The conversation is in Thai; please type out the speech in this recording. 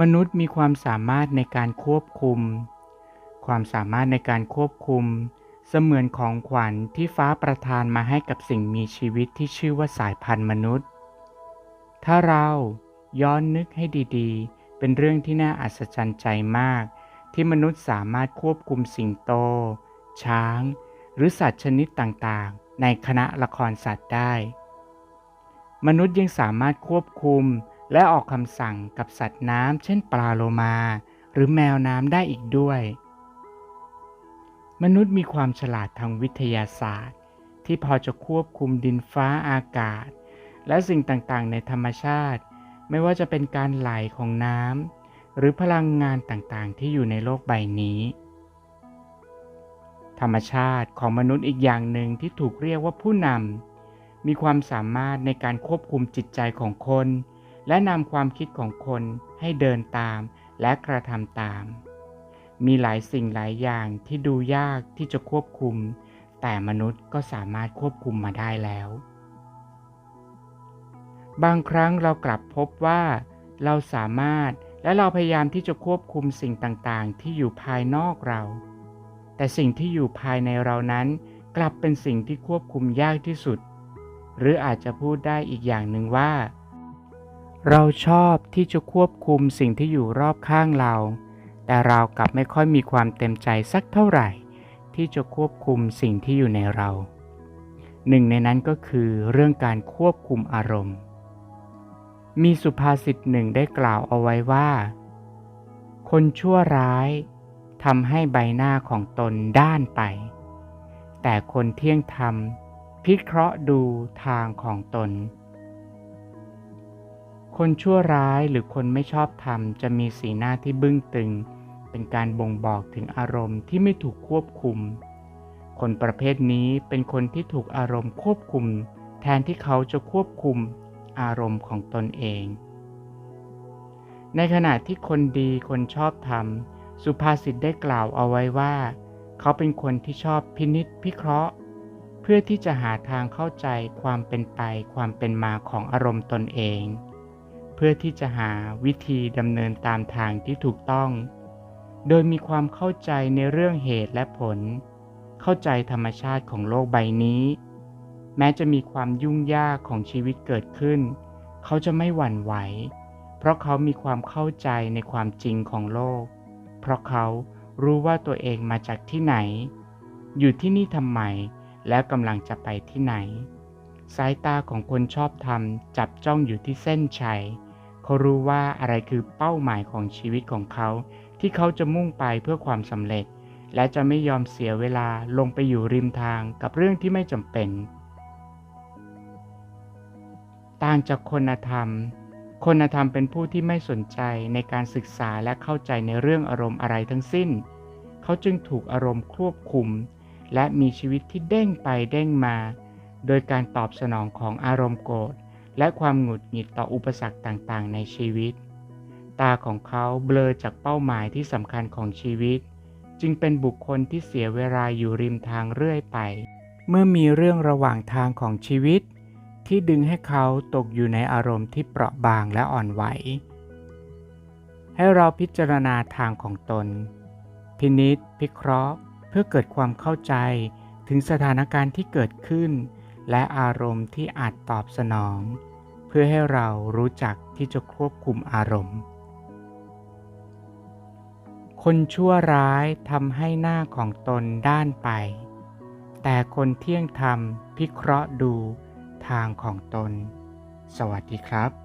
มนุษย์มีความสามารถในการควบคุม ความสามารถในการควบคุม เสมือนของขวัญที่ฟ้าประทานมาให้กับสิ่งมีชีวิตที่ชื่อว่าสายพันธุ์มนุษย์ ถ้าเราย้อนนึกให้ดีๆ เป็นเรื่องที่น่าอัศจรรย์ใจมาก ที่มนุษย์สามารถควบคุมสิงโต ช้าง หรือสัตว์ชนิดต่างๆ ในคณะละครสัตว์ได้ มนุษย์ยังสามารถควบคุม และออกคำสั่งกับสัตว์น้ำเช่นปลาโลมา หรือแมวน้ำได้อีกด้วย มนุษย์มีความฉลาดทางวิทยาศาสตร์ ที่พอจะควบคุมดินฟ้าอากาศ และสิ่งต่างๆ ในธรรมชาติ ไม่ว่าจะเป็นการไหลของน้ำหรือพลังงานต่างๆ ที่อยู่ในโลกใบนี้ ธรรมชาติของมนุษย์อีกอย่างหนึ่งที่ถูกเรียกว่าผู้นำมีความสามารถในการควบคุมจิตใจของคน และนำความคิดของคนให้เดินตามและกระทำตาม มีหลายสิ่งหลายอย่างที่ดูยากที่จะควบคุม แต่มนุษย์ก็สามารถควบคุมมาได้แล้ว บางครั้งเรากลับพบว่า เราสามารถและเราพยายามที่จะควบคุมสิ่งต่างๆ ที่อยู่ภายนอกเรา แต่สิ่งที่อยู่ภายในเรานั้น กลับเป็นสิ่งที่ควบคุมยากที่สุด หรืออาจจะพูดได้อีกอย่างหนึ่งว่า เราชอบที่จะควบคุมสิ่งที่อยู่รอบข้างเรา แต่เรากลับไม่ค่อยมีความเต็มใจสักเท่าไหร่ ที่จะควบคุมสิ่งที่อยู่ในเรา หนึ่งในนั้นก็คือเรื่องการควบคุมอารมณ์ มีสุภาษิตหนึ่งได้กล่าวเอาไว้ว่า คนชั่วร้ายทำให้ใบหน้าของตนด้านไป แต่คนเที่ยงธรรมพิเคราะห์ดูทางของตน คนชั่วร้ายหรือคนไม่ชอบธรรมจะมีสีหน้าที่บึ้งตึง เป็นการบ่งบอกถึงอารมณ์ที่ไม่ถูกควบคุม คนประเภทนี้เป็นคนที่ถูกอารมณ์ควบคุม แทนที่เขาจะควบคุมอารมณ์ของตนเอง ในขณะที่คนดีคนชอบธรรม สุภาษิตได้กล่าวเอาไว้ว่า เขาเป็นคนที่ชอบพินิษพิเคราะห์ เพื่อที่จะหาทางเข้าใจความเป็นไปความเป็นมาของอารมณ์ตนเอง เพื่อที่จะหาวิธีดำเนินตามทางที่ถูกต้อง โดยมีความเข้าใจในเรื่องเหตุและผล เข้าใจธรรมชาติของโลกใบนี้ แม้จะมีความยุ่งยากของชีวิตเกิดขึ้น เขาจะไม่หวั่นไหว เพราะเขามีความเข้าใจในความจริงของโลก เพราะเขารู้ว่าตัวเองมาจากที่ไหน อยู่ที่นี่ทำไม และกำลังจะไปที่ไหน สายตาของคนชอบธรรมจับจ้องอยู่ที่เส้นชัย เขารู้ว่าอะไรคือเป้าหมายของชีวิตของเขา ที่เขาจะมุ่งไปเพื่อความสำเร็จ และจะไม่ยอมเสียเวลาลงไปอยู่ริมทางกับเรื่องที่ไม่จำเป็น ต่างจากคนธรรม คนธรรมเป็นผู้ที่ไม่สนใจในการศึกษาและเข้าใจในเรื่องอารมณ์อะไรทั้งสิ้น เขาจึงถูกอารมณ์ควบคุม และมีชีวิตที่เด้งไปเด้งมา โดยการตอบสนองของอารมณ์โกรธ และความหงุดหงิดต่ออุปสรรคต่างๆ ในชีวิต ตาของเขาเบลอจากเป้าหมายที่สำคัญของชีวิต จึงเป็นบุคคลที่เสียเวลาอยู่ริมทางเรื่อยไป เมื่อมีเรื่องระหว่างทางของชีวิต ที่ดึงให้เขาตกอยู่ในอารมณ์ที่เปราะบางและอ่อนไหว ให้เราพิจารณาทางของตน พินิษพิเคราะห์ เพื่อเกิดความเข้าใจถึงสถานการณ์ที่เกิดขึ้น และอารมณ์ที่อาจตอบสนอง เพื่อให้เรารู้จักที่จะควบคุมอารมณ์ คนชั่วร้ายทำให้หน้าของตนด้านไป แต่คนเที่ยงธรรมพิเคราะห์ดูทางของตน สวัสดีครับ